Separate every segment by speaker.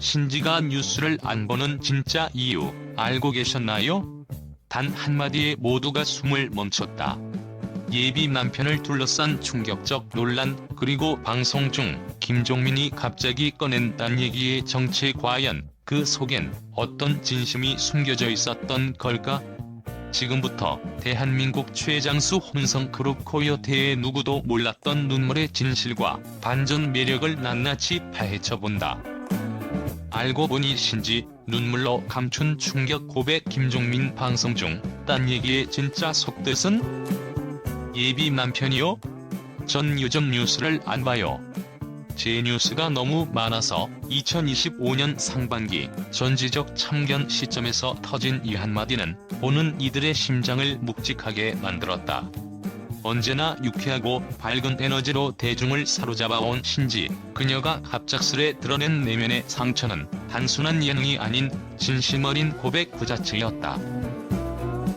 Speaker 1: 신지가 뉴스를 안 보는 진짜 이유 알고 계셨나요? 단 한마디에 모두가 숨을 멈췄다. 예비 남편을 둘러싼 충격적 논란 그리고 방송 중 김종민이 갑자기 꺼낸 딴 얘기의 정체 과연 그 속엔 어떤 진심이 숨겨져 있었던 걸까? 지금부터 대한민국 최장수 혼성 그룹 코요태의 누구도 몰랐던 눈물의 진실과 반전 매력을 낱낱이 파헤쳐본다. 알고 보니 신지 눈물로 감춘 충격 고백 김종민 방송 중 딴 얘기의 진짜 속뜻은 예비 남편이요? 전 요즘 뉴스를 안 봐요. 제 뉴스가 너무 많아서 2025년 상반기 전지적 참견 시점에서 터진 이 한마디는 보는 이들의 심장을 묵직하게 만들었다. 언제나 유쾌하고 밝은 에너지로 대중을 사로잡아 온 신지, 그녀가 갑작스레 드러낸 내면의 상처는 단순한 예능이 아닌 진심 어린 고백 그 자체였다.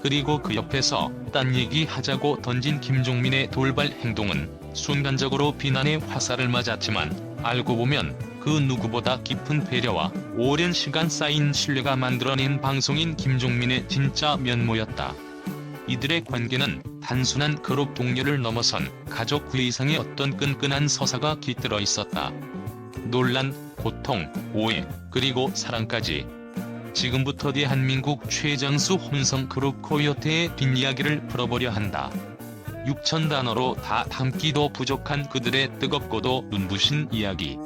Speaker 1: 그리고 그 옆에서 딴 얘기 하자고 던진 김종민의 돌발 행동은 순간적으로 비난의 화살을 맞았지만 알고 보면 그 누구보다 깊은 배려와 오랜 시간 쌓인 신뢰가 만들어낸 방송인 김종민의 진짜 면모였다. 이들의 관계는 단순한 그룹 동료를 넘어선 가족 그 이상의 어떤 끈끈한 서사가 깃들어 있었다. 논란, 고통, 오해, 그리고 사랑까지. 지금부터 대한민국 최장수 혼성 그룹 코요태의 뒷이야기를 풀어보려 한다. 6천 단어로 다 담기도 부족한 그들의 뜨겁고도 눈부신 이야기.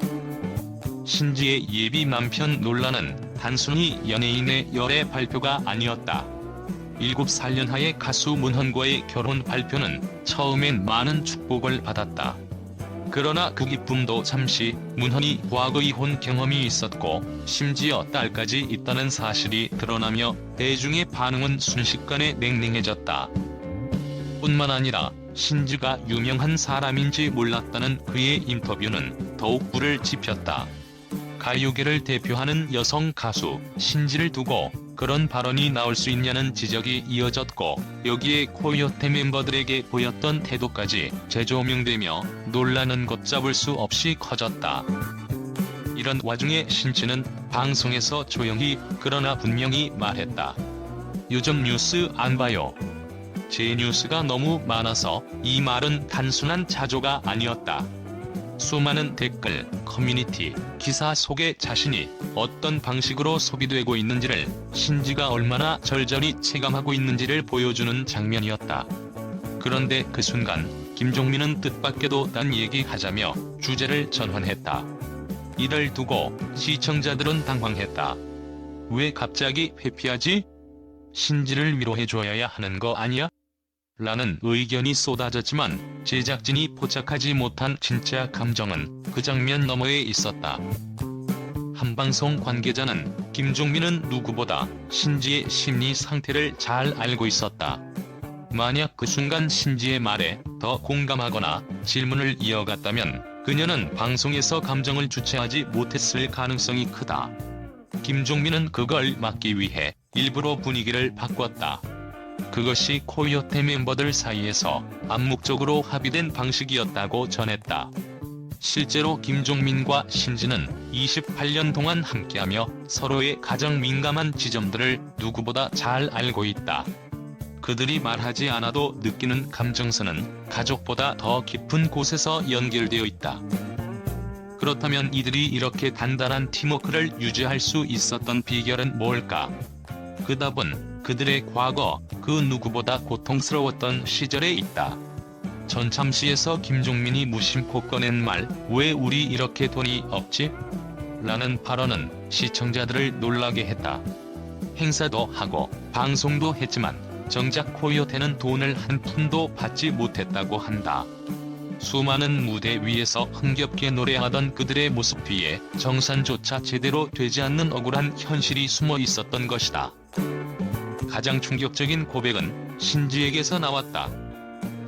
Speaker 1: 신지의 예비 남편 논란은 단순히 연예인의 열애 발표가 아니었다. 7살 연하의 가수 문헌과의 결혼 발표는 처음엔 많은 축복을 받았다. 그러나 그 기쁨도 잠시 문헌이 과거 이혼 경험이 있었고 심지어 딸까지 있다는 사실이 드러나며 대중의 반응은 순식간에 냉랭해졌다. 뿐만 아니라 신지가 유명한 사람인지 몰랐다는 그의 인터뷰는 더욱 불을 지폈다. 가요계를 대표하는 여성 가수 신지를 두고 그런 발언이 나올 수 있냐는 지적이 이어졌고 여기에 코요태 멤버들에게 보였던 태도까지 재조명되며 논란은 걷잡을 수 없이 커졌다. 이런 와중에 신지는 방송에서 조용히 그러나 분명히 말했다. 요즘 뉴스 안 봐요. 제 뉴스가 너무 많아서 이 말은 단순한 자조가 아니었다. 수많은 댓글, 커뮤니티, 기사 속에 자신이 어떤 방식으로 소비되고 있는지를 신지가 얼마나 절절히 체감하고 있는지를 보여주는 장면이었다. 그런데 그 순간 김종민은 뜻밖에도 딴 얘기하자며 주제를 전환했다. 이를 두고 시청자들은 당황했다. 왜 갑자기 회피하지? 신지를 위로해줘야 하는 거 아니야? 라는 의견이 쏟아졌지만 제작진이 포착하지 못한 진짜 감정은 그 장면 너머에 있었다. 한방송 관계자는 김종민은 누구보다 신지의 심리 상태를 잘 알고 있었다. 만약 그 순간 신지의 말에 더 공감하거나 질문을 이어갔다면 그녀는 방송에서 감정을 주체하지 못했을 가능성이 크다. 김종민은 그걸 막기 위해 일부러 분위기를 바꿨다. 그것이 코요태 멤버들 사이에서 암묵적으로 합의된 방식이었다고 전했다. 실제로 김종민과 신지는 28년 동안 함께하며 서로의 가장 민감한 지점들을 누구보다 잘 알고 있다. 그들이 말하지 않아도 느끼는 감정선은 가족보다 더 깊은 곳에서 연결되어 있다. 그렇다면 이들이 이렇게 단단한 팀워크를 유지할 수 있었던 비결은 뭘까? 그 답은 그들의 과거 그 누구보다 고통스러웠던 시절에 있다. 전참시에서 김종민이 무심코 꺼낸 말 왜 우리 이렇게 돈이 없지? 라는 발언은 시청자들을 놀라게 했다. 행사도 하고 방송도 했지만 정작 코요태는 돈을 한 푼도 받지 못했다고 한다. 수많은 무대 위에서 흥겹게 노래하던 그들의 모습 뒤에 정산조차 제대로 되지 않는 억울한 현실이 숨어 있었던 것이다. 가장 충격적인 고백은 신지에게서 나왔다.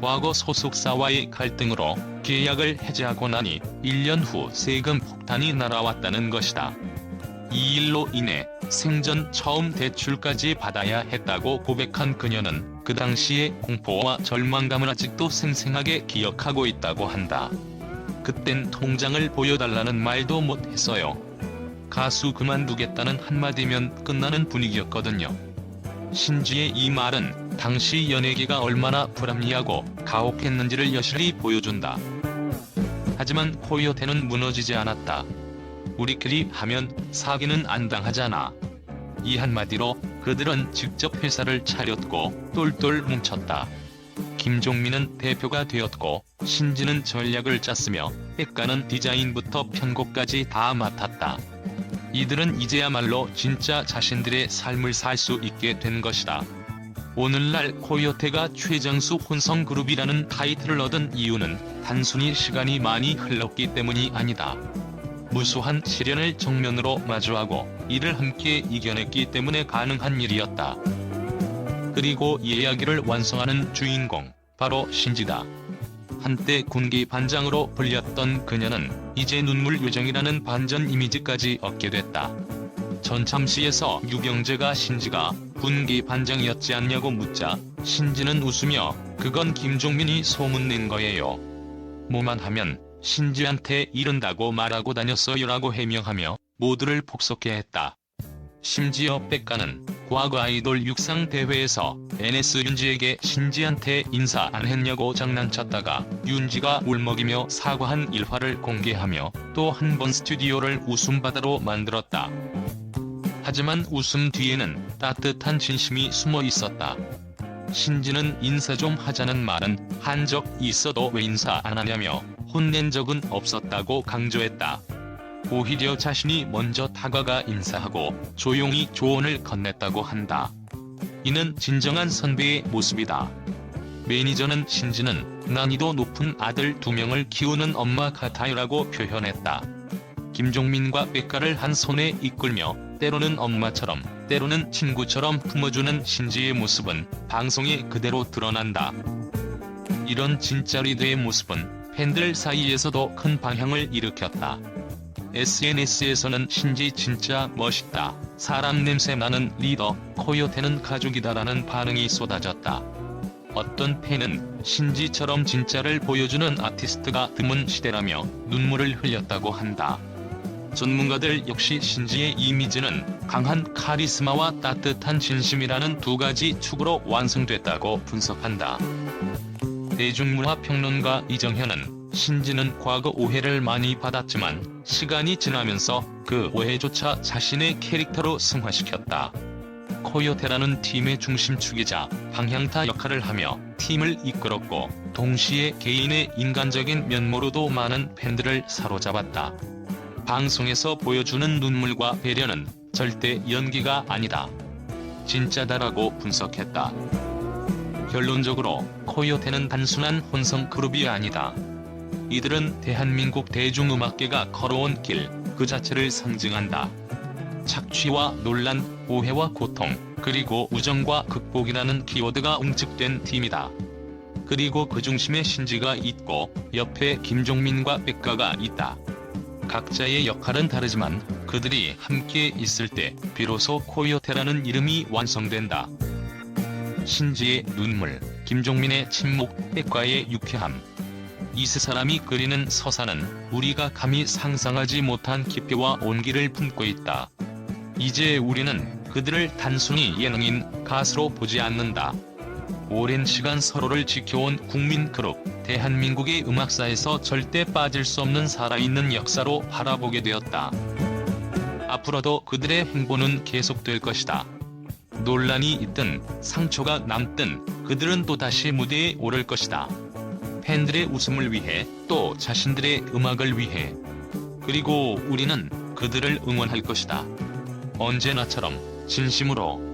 Speaker 1: 과거 소속사와의 갈등으로 계약을 해지하고 나니 1년 후 세금 폭탄이 날아왔다는 것이다. 이 일로 인해 생전 처음 대출까지 받아야 했다고 고백한 그녀는 그 당시의 공포와 절망감을 아직도 생생하게 기억하고 있다고 한다. 그땐 통장을 보여달라는 말도 못했어요. 가수 그만두겠다는 한마디면 끝나는 분위기였거든요. 신지의 이 말은 당시 연예계가 얼마나 불합리하고 가혹했는지를 여실히 보여준다. 하지만 코요태는 무너지지 않았다. 우리끼리 하면 사기는 안 당하잖아. 이 한마디로 그들은 직접 회사를 차렸고 똘똘 뭉쳤다. 김종민은 대표가 되었고 신지는 전략을 짰으며 백가는 디자인부터 편곡까지 다 맡았다. 이들은 이제야말로 진짜 자신들의 삶을 살 수 있게 된 것이다. 오늘날 코요테가 최장수 혼성 그룹이라는 타이틀을 얻은 이유는 단순히 시간이 많이 흘렀기 때문이 아니다. 무수한 시련을 정면으로 마주하고 이를 함께 이겨냈기 때문에 가능한 일이었다. 그리고 이 이야기를 완성하는 주인공, 바로 신지다. 한때 군기 반장으로 불렸던 그녀는 이제 눈물 요정이라는 반전 이미지까지 얻게 됐다. 전참시에서 유경재가 신지가 군기 반장이었지 않냐고 묻자 신지는 웃으며 그건 김종민이 소문낸 거예요. 뭐만 하면 신지한테 이른다고 말하고 다녔어요라고 해명하며 모두를 폭소케 했다. 심지어 백가는 과거 아이돌 육상 대회에서 NS 윤지에게 신지한테 인사 안 했냐고 장난쳤다가 윤지가 울먹이며 사과한 일화를 공개하며 또 한 번 스튜디오를 웃음바다로 만들었다. 하지만 웃음 뒤에는 따뜻한 진심이 숨어 있었다. 신지는 인사 좀 하자는 말은 한 적 있어도 왜 인사 안 하냐며 혼낸 적은 없었다고 강조했다. 오히려 자신이 먼저 다가가 인사하고 조용히 조언을 건넸다고 한다. 이는 진정한 선배의 모습이다. 매니저는 신지는 난이도 높은 아들 두 명을 키우는 엄마 같아요라고 표현했다. 김종민과 백가를 한 손에 이끌며 때로는 엄마처럼 때로는 친구처럼 품어주는 신지의 모습은 방송에 그대로 드러난다. 이런 진짜 리더의 모습은 팬들 사이에서도 큰 방향을 일으켰다. SNS에서는 신지 진짜 멋있다. 사람 냄새 나는 리더, 코요테는 가족이다라는 반응이 쏟아졌다. 어떤 팬은 신지처럼 진짜를 보여주는 아티스트가 드문 시대라며 눈물을 흘렸다고 한다. 전문가들 역시 신지의 이미지는 강한 카리스마와 따뜻한 진심이라는 두 가지 축으로 완성됐다고 분석한다. 대중문화 평론가 이정현은 신지는 과거 오해를 많이 받았지만 시간이 지나면서 그 오해조차 자신의 캐릭터로 승화시켰다. 코요테라는 팀의 중심축이자 방향타 역할을 하며 팀을 이끌었고 동시에 개인의 인간적인 면모로도 많은 팬들을 사로잡았다. 방송에서 보여주는 눈물과 배려는 절대 연기가 아니다. 진짜다라고 분석했다. 결론적으로 코요테는 단순한 혼성 그룹이 아니다. 이들은 대한민국 대중음악계가 걸어온 길 그 자체를 상징한다. 착취와 논란, 오해와 고통, 그리고 우정과 극복이라는 키워드가 응축된 팀이다. 그리고 그 중심에 신지가 있고 옆에 김종민과 백가가 있다. 각자의 역할은 다르지만 그들이 함께 있을 때 비로소 코요테라는 이름이 완성된다. 신지의 눈물, 김종민의 침묵, 백과의 유쾌함. 이세 사람이 그리는 서사는 우리가 감히 상상하지 못한 깊이와 온기를 품고 있다. 이제 우리는 그들을 단순히 예능인 가수로 보지 않는다. 오랜 시간 서로를 지켜온 국민 그룹, 대한민국의 음악사에서 절대 빠질 수 없는 살아있는 역사로 바라보게 되었다. 앞으로도 그들의 행보는 계속될 것이다. 논란이 있든 상처가 남든 그들은 또다시 무대에 오를 것이다. 팬들의 웃음을 위해 또 자신들의 음악을 위해 그리고 우리는 그들을 응원할 것이다. 언제나처럼 진심으로